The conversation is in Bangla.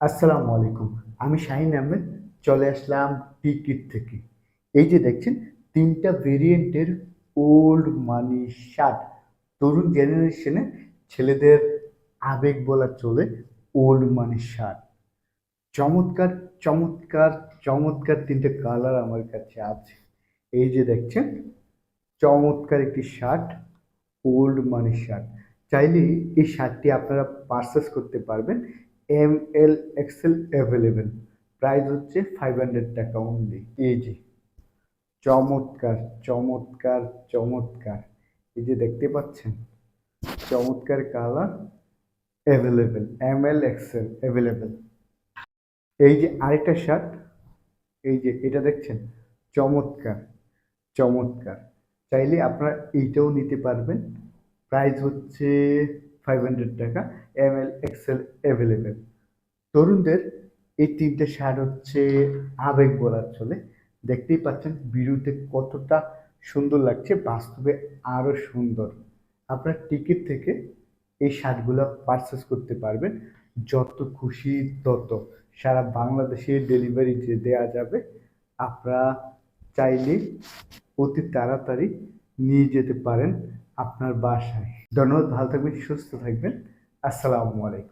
আসসালামু আলাইকুম। আমি শাহিন আহমেদ, চলে আসলাম টিকিট থেকে। এই যে দেখছেন, তিনটা ভেরিয়েন্টের ওল্ড মানি শার্ট তরুণ জেনারেশনে ছেলেদের আবেগ বলা চলে ওল্ড মানি শার্ট চমৎকার চমৎকার চমৎকার তিনটে কালার আমার কাছে আছে। এই যে দেখছেন, চমৎকার একটি শার্ট ওল্ড মানি শার্ট চাইলে এই শার্টটি আপনারা পারচেস করতে পারবেন। M L XL available. Price হচ্ছে ফাইভ হান্ড্রেড টাকা অনলি এই যে, চমৎকার চমৎকার চমৎকার। এই যে দেখতে পাচ্ছেন, চমৎকার colour available, M L XL available. এই যে আরেকটা শার্ট এই যে এটা দেখছেন, চমৎকার চমৎকার। চাইলে আপনারা এইটাও নিতে পারবেন। প্রাইস হচ্ছে ফাইভ হান্ড্রেড টাকা এম এল এক্সেল অ্যাভেলেবেল তরুণদের এই তিনটে শার্ট হচ্ছে আবেগ বলার চলে দেখতেই পাচ্ছেন ভিডিওতে কতটা সুন্দর লাগছে, বাস্তবে আরও সুন্দর। আপনার টিকিট থেকে এই শার্টগুলো পারচেস করতে পারবেন। যত খুশি তত। সারা বাংলাদেশে ডেলিভারি যে দেওয়া যাবে, আপনারা চাইলে অতি তাড়াতাড়ি নিয়ে যেতে পারেন। আপনার বাসায়। ধন্যবাদ ভালো থাকবেন সুস্থ থাকবেন। আসসালামু আলাইকুম।